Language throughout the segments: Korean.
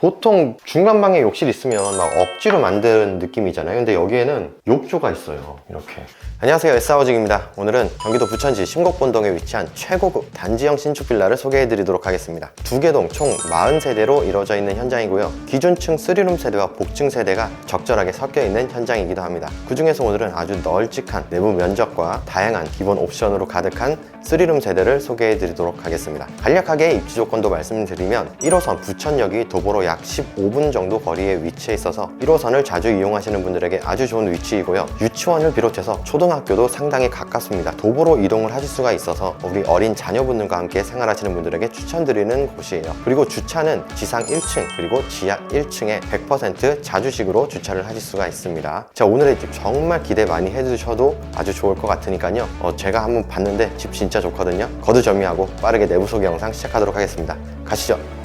보통 중간방에 욕실 있으면 막 억지로 만든 느낌이잖아요. 근데 여기에는 욕조가 있어요. 이렇게. 안녕하세요. 에싸워직입니다. 오늘은 경기도 부천시 심곡본동에 위치한 최고급 단지형 신축 빌라를 소개해 드리도록 하겠습니다. 두 개 동 총 40세대로 이루어져 있는 현장이고요. 기존층 3룸 세대와 복층 세대가 적절하게 섞여 있는 현장이기도 합니다. 그 중에서 오늘은 아주 널찍한 내부 면적과 다양한 기본 옵션으로 가득한 3룸 세대를 소개해 드리도록 하겠습니다. 간략하게 입지 조건도 말씀드리면 1호선 부천역이 도보로 약 15분 정도 거리에 위치해 있어서 1호선을 자주 이용하시는 분들에게 아주 좋은 위치이고요. 유치원을 비롯해서 초등학교도 상당히 가깝습니다. 도보로 이동을 하실 수가 있어서 우리 어린 자녀분들과 함께 생활하시는 분들에게 추천드리는 곳이에요. 그리고 주차는 지상 1층 그리고 지하 1층에 100% 자주식으로 주차를 하실 수가 있습니다. 자 오늘의 집 정말 기대 많이 해주셔도 아주 좋을 것 같으니까요. 어, 제가 한번 봤는데 집 진짜 좋거든요. 거두절미하고 빠르게 내부 소개 영상 시작하도록 하겠습니다. 가시죠.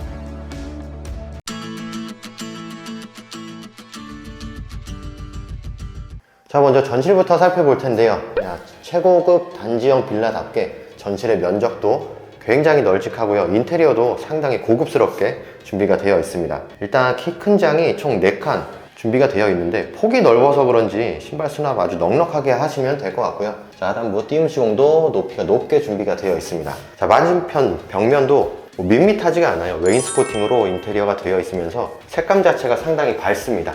자 먼저 전실부터 살펴볼 텐데요. 야, 최고급 단지형 빌라답게 전실의 면적도 굉장히 널찍하고요. 인테리어도 상당히 고급스럽게 준비가 되어 있습니다. 일단 키 큰 장이 총 4칸 준비가 되어 있는데 폭이 넓어서 그런지 신발 수납 아주 넉넉하게 하시면 될 것 같고요. 자 하단부 띄움 시공도 높이가 높게 준비가 되어 있습니다. 자 맞은편 벽면도 뭐 밋밋하지가 않아요. 웨인스코팅으로 인테리어가 되어 있으면서 색감 자체가 상당히 밝습니다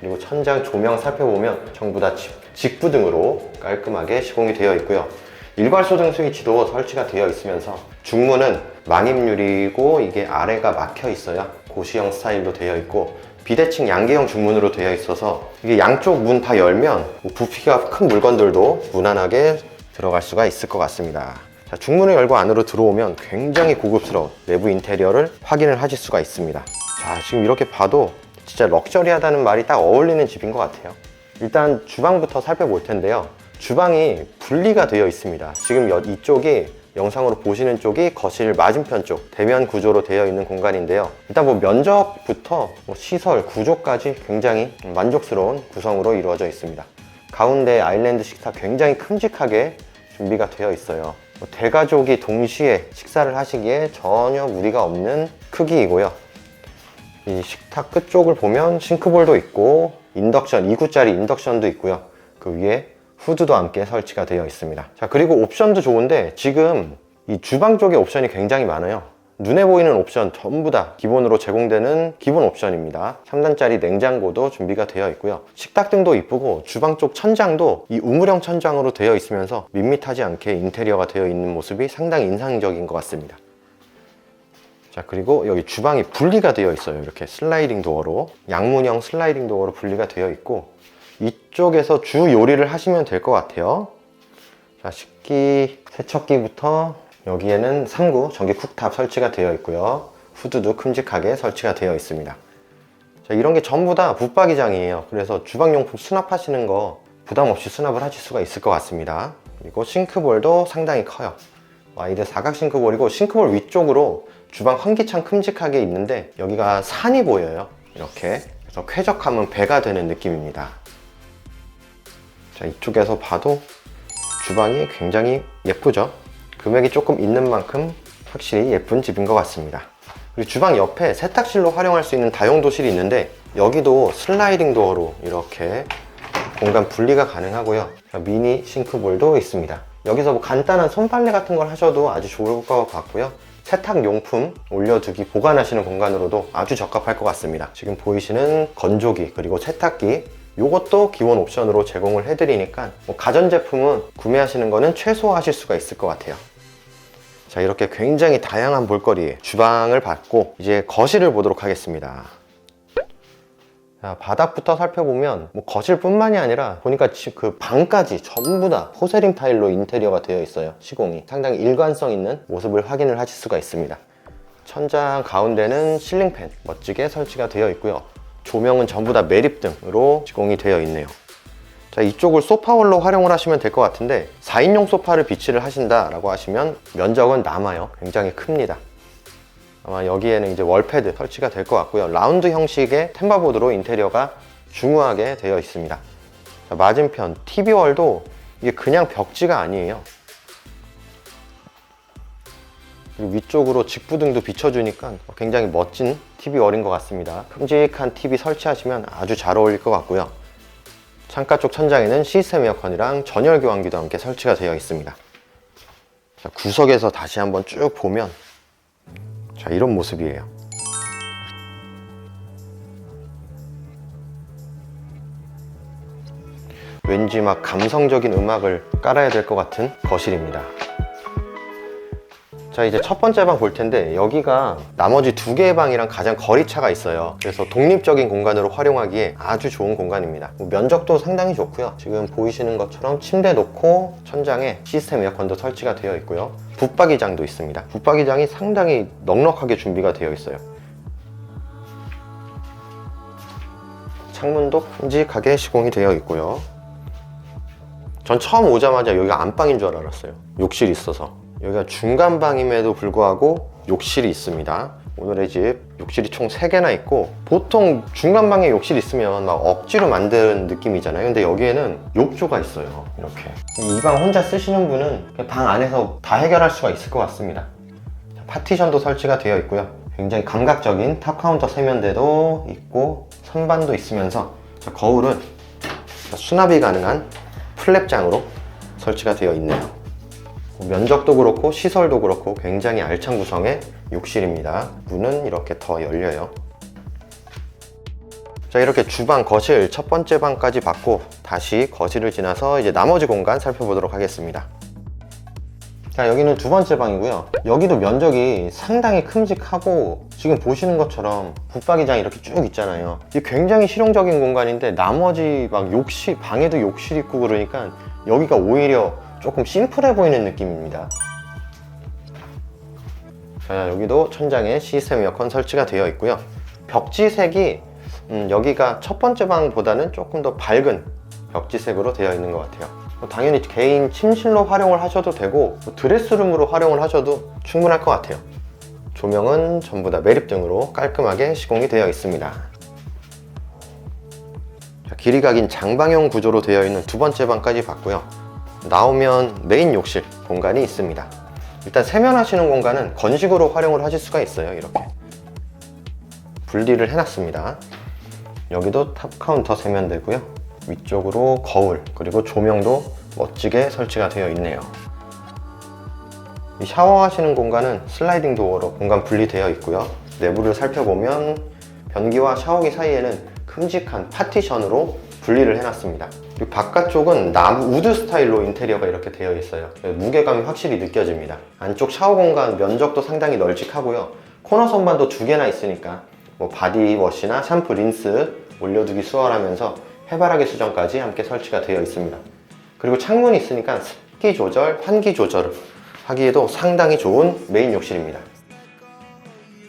그리고 천장 조명 살펴보면 전부 다 직- 직부등으로 깔끔하게 시공이 되어 있고요. 일괄소등 스위치도 설치가 되어 있으면서 중문은 망임유리고 이게 아래가 막혀 있어요. 고시형 스타일로 되어 있고 비대칭 양계형 중문으로 되어 있어서 이게 양쪽 문 다 열면 뭐 부피가 큰 물건들도 무난하게 들어갈 수가 있을 것 같습니다. 자, 중문을 열고 안으로 들어오면 굉장히 고급스러운 내부 인테리어를 확인을 하실 수가 있습니다. 자, 지금 이렇게 봐도 진짜 럭셔리하다는 말이 딱 어울리는 집인 것 같아요. 일단 주방부터 살펴볼 텐데요. 주방이 분리가 되어 있습니다. 지금 여- 이쪽이 영상으로 보시는 쪽이 거실 맞은편 쪽 대면 구조로 되어 있는 공간인데요. 일단 뭐 면적부터 뭐 시설 구조까지 굉장히 만족스러운 구성으로 이루어져 있습니다. 가운데 아일랜드 식탁 굉장히 큼직하게 준비가 되어 있어요. 뭐 대가족이 동시에 식사를 하시기에 전혀 무리가 없는 크기이고요. 이 식탁 끝쪽을 보면 싱크볼도 있고 인덕션 2구짜리 인덕션도 있고요. 그 위에 후드도 함께 설치가 되어 있습니다. 자 그리고 옵션도 좋은데 지금 이 주방 쪽에 옵션이 굉장히 많아요. 눈에 보이는 옵션 전부 다 기본으로 제공되는 기본 옵션입니다. 3단짜리 냉장고도 준비가 되어 있고요. 식탁 등도 이쁘고 주방 쪽 천장도 이 우물형 천장으로 되어 있으면서 밋밋하지 않게 인테리어가 되어 있는 모습이 상당히 인상적인 것 같습니다 자 그리고 여기 주방이 분리가 되어 있어요. 이렇게 슬라이딩 도어로 양문형 슬라이딩 도어로 분리가 되어 있고 이쪽에서 주 요리를 하시면 될 것 같아요. 자 식기 세척기부터 여기에는 3구 전기 쿡탑 설치가 되어 있고요. 후드도 큼직하게 설치가 되어 있습니다. 자 이런 게 전부 다 붙박이장이에요. 그래서 주방용품 수납하시는 거 부담 없이 수납을 하실 수가 있을 것 같습니다. 그리고 싱크볼도 상당히 커요. 와이드 사각 싱크볼이고 싱크볼 위쪽으로 주방 환기창 큼직하게 있는데 여기가 산이 보여요. 이렇게. 그래서 쾌적함은 배가 되는 느낌입니다. 자 이쪽에서 봐도 주방이 굉장히 예쁘죠? 금액이 조금 있는 만큼 확실히 예쁜 집인 것 같습니다. 그리고 주방 옆에 세탁실로 활용할 수 있는 다용도실이 있는데 여기도 슬라이딩 도어로 이렇게 공간 분리가 가능하고요. 자, 미니 싱크볼도 있습니다. 여기서 뭐 간단한 손빨래 같은 걸 하셔도 아주 좋을 것 같고요 세탁 용품 올려두기 보관하시는 공간으로도 아주 적합할 것 같습니다. 지금 보이시는 건조기 그리고 세탁기 이것도 기본 옵션으로 제공을 해드리니까 뭐 가전제품은 구매하시는 거는 최소화하실 수가 있을 것 같아요. 자 이렇게 굉장히 다양한 볼거리 주방을 봤고 이제 거실을 보도록 하겠습니다 자, 바닥부터 살펴보면 뭐 거실뿐만이 아니라 보니까 지- 그 방까지 전부 다 포세린 타일로 인테리어가 되어 있어요 시공이. 상당히 일관성 있는 모습을 확인을 하실 수가 있습니다. 천장 가운데는 실링팬 멋지게 설치가 되어 있고요. 조명은 전부 다 매립등으로 시공이 되어 있네요. 자 이쪽을 소파홀로 활용을 하시면 될 것 같은데 4인용 소파를 비치를 하신다라고 하시면 면적은 남아요. 굉장히 큽니다 아마 여기에는 이제 월패드 설치가 될 것 같고요. 라운드 형식의 템바보드로 인테리어가 중후하게 되어 있습니다. 자, 맞은편 TV월도 이게 그냥 벽지가 아니에요. 그리고 위쪽으로 직부등도 비춰주니까 굉장히 멋진 TV 월인 것 같습니다. 큼직한 TV 설치하시면 아주 잘 어울릴 것 같고요. 창가 쪽 천장에는 시스템 에어컨이랑 전열 교환기도 함께 설치가 되어 있습니다. 자, 구석에서 다시 한번 쭉 보면 자 이런 모습이에요. 왠지 막 감성적인 음악을 깔아야 될 것 같은 거실입니다. 자 이제 첫 번째 방 볼 텐데 여기가 나머지 두 개의 방이랑 가장 거리차가 있어요 그래서 독립적인 공간으로 활용하기에 아주 좋은 공간입니다 뭐 면적도 상당히 좋고요 지금 보이시는 것처럼 침대 놓고 천장에 시스템 에어컨도 설치가 되어 있고요 붙박이장도 있습니다. 붙박이장이 상당히 넉넉하게 준비가 되어 있어요. 창문도 큼직하게 시공이 되어 있고요. 전 처음 오자마자 여기가 안방인 줄 알았어요. 욕실이 있어서. 여기가 중간방임에도 불구하고 욕실이 있습니다 오늘의 집 욕실이 총 3개나 있고 보통 중간방에 욕실 있으면 막 억지로 만드는 느낌이잖아요. 근데 여기에는 욕조가 있어요 이렇게. 이 방 혼자 쓰시는 분은 방 안에서 다 해결할 수가 있을 것 같습니다. 파티션도 설치가 되어 있고요. 굉장히 감각적인 탑 카운터 세면대도 있고 선반도 있으면서 자, 거울은 수납이 가능한 플랩장으로 설치가 되어 있네요 면적도 그렇고 시설도 그렇고 굉장히 알찬 구성의 욕실입니다. 문은 이렇게 더 열려요. 자 이렇게 주방, 거실 첫 번째 방까지 봤고 다시 거실을 지나서 이제 나머지 공간 살펴보도록 하겠습니다. 자 여기는 두 번째 방이고요. 여기도 면적이 상당히 큼직하고 지금 보시는 것처럼 붙박이장 이렇게 쭉 있잖아요. 이게 굉장히 실용적인 공간인데 나머지 막 욕실, 방에도 욕실 있고 그러니까 여기가 오히려 조금 심플해 보이는 느낌입니다. 자, 여기도 천장에 시스템 에어컨 설치가 되어 있고요. 벽지색이 음, 여기가 첫 번째 방보다는 조금 더 밝은 벽지색으로 되어 있는 것 같아요. 뭐 당연히 개인 침실로 활용을 하셔도 되고 뭐 드레스룸으로 활용을 하셔도 충분할 것 같아요. 조명은 전부 다 매립등으로 깔끔하게 시공이 되어 있습니다. 긴 장방형 구조로 되어 있는 두 번째 방까지 봤고요. 나오면 메인 욕실 공간이 있습니다. 일단 세면하시는 공간은 건식으로 활용을 하실 수가 있어요. 이렇게 분리를 해놨습니다. 여기도 탑 카운터 세면대고요. 위쪽으로 거울 그리고 조명도 멋지게 설치가 되어 있네요. 이 샤워하시는 공간은 슬라이딩 도어로 공간 분리되어 있고요. 내부를 살펴보면 변기와 샤워기 사이에는 큼직한 파티션으로 분리를 해놨습니다. 바깥쪽은 나무 우드 스타일로 인테리어가 이렇게 되어 있어요. 무게감이 확실히 느껴집니다. 안쪽 샤워 공간 면적도 상당히 널찍하고요. 코너 선반도 두 개나 있으니까 뭐 바디워시나 샴푸, 린스 올려두기 수월하면서 해바라기 수정까지 함께 설치가 되어 있습니다. 그리고 창문이 있으니까 습기 조절, 환기 조절을 하기에도 상당히 좋은 메인 욕실입니다.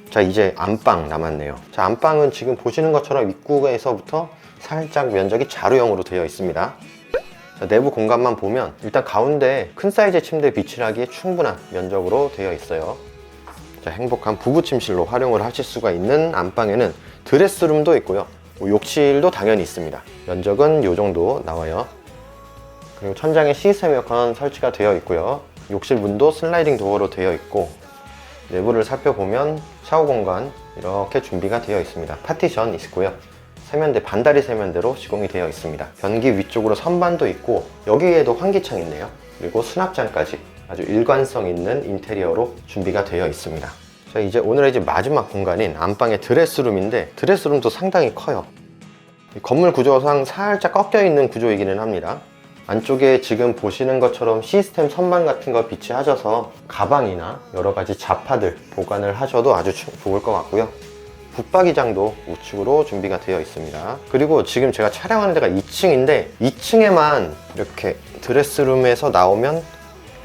자 이제 안방 남았네요. 자 안방은 지금 보시는 것처럼 입구에서부터 살짝 면적이 자루형으로 되어 있습니다. 자, 내부 공간만 보면 일단 가운데 큰 사이즈 침대 비치를 하기에 충분한 면적으로 되어 있어요. 자, 행복한 부부 침실로 활용을 하실 수가 있는 안방에는 드레스룸도 있고요. 뭐 욕실도 당연히 있습니다. 면적은 이 정도 나와요. 그리고 천장에 시스템 에어컨 설치가 되어 있고요. 욕실 문도 슬라이딩 도어로 되어 있고 내부를 살펴보면 샤워 공간 이렇게 준비가 되어 있습니다. 파티션 있고요. 세면대 반다리 세면대로 시공이 되어 있습니다. 변기 위쪽으로 선반도 있고 여기에도 환기창 있네요. 그리고 수납장까지 아주 일관성 있는 인테리어로 준비가 되어 있습니다. 자 이제 오늘의 이제 마지막 공간인 안방의 드레스룸인데 드레스룸도 상당히 커요. 건물 구조상 살짝 꺾여 있는 구조이기는 합니다. 안쪽에 지금 보시는 것처럼 시스템 선반 같은 거 비치하셔서 가방이나 여러 가지 자파들 보관을 하셔도 아주 좋을 것 같고요. 붙박이장도 우측으로 준비가 되어 있습니다. 그리고 지금 제가 촬영하는 데가 2층인데 2층에만 이렇게 드레스룸에서 나오면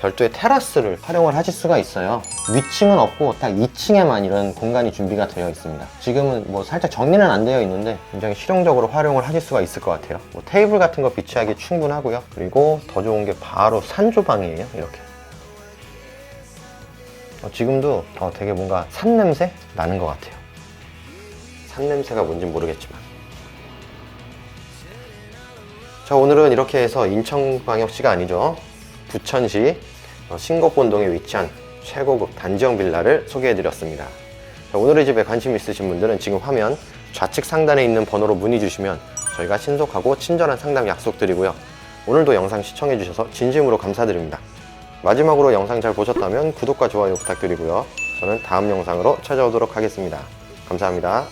별도의 테라스를 활용을 하실 수가 있어요. 위층은 없고 딱 2층에만 이런 공간이 준비가 되어 있습니다. 지금은 뭐 살짝 정리는 안 되어 있는데 굉장히 실용적으로 활용을 하실 수가 있을 것 같아요. 뭐 테이블 같은 거 비치하기 충분하고요. 그리고 더 좋은 게 바로 산조방이에요. 이렇게. 어, 지금도 어, 되게 뭔가 산 냄새 나는 것 같아요. 산 냄새가 뭔진 모르겠지만. 자, 오늘은 이렇게 해서 인천광역시가 아니죠. 부천시 어, 신곡본동에 위치한 최고급 단지형 빌라를 소개해드렸습니다. 자, 오늘의 집에 관심 있으신 분들은 지금 화면 좌측 상단에 있는 번호로 문의 주시면 저희가 신속하고 친절한 상담 약속드리고요. 오늘도 영상 시청해주셔서 진심으로 감사드립니다. 마지막으로 영상 잘 보셨다면 구독과 좋아요 부탁드리고요. 저는 다음 영상으로 찾아오도록 하겠습니다. 감사합니다.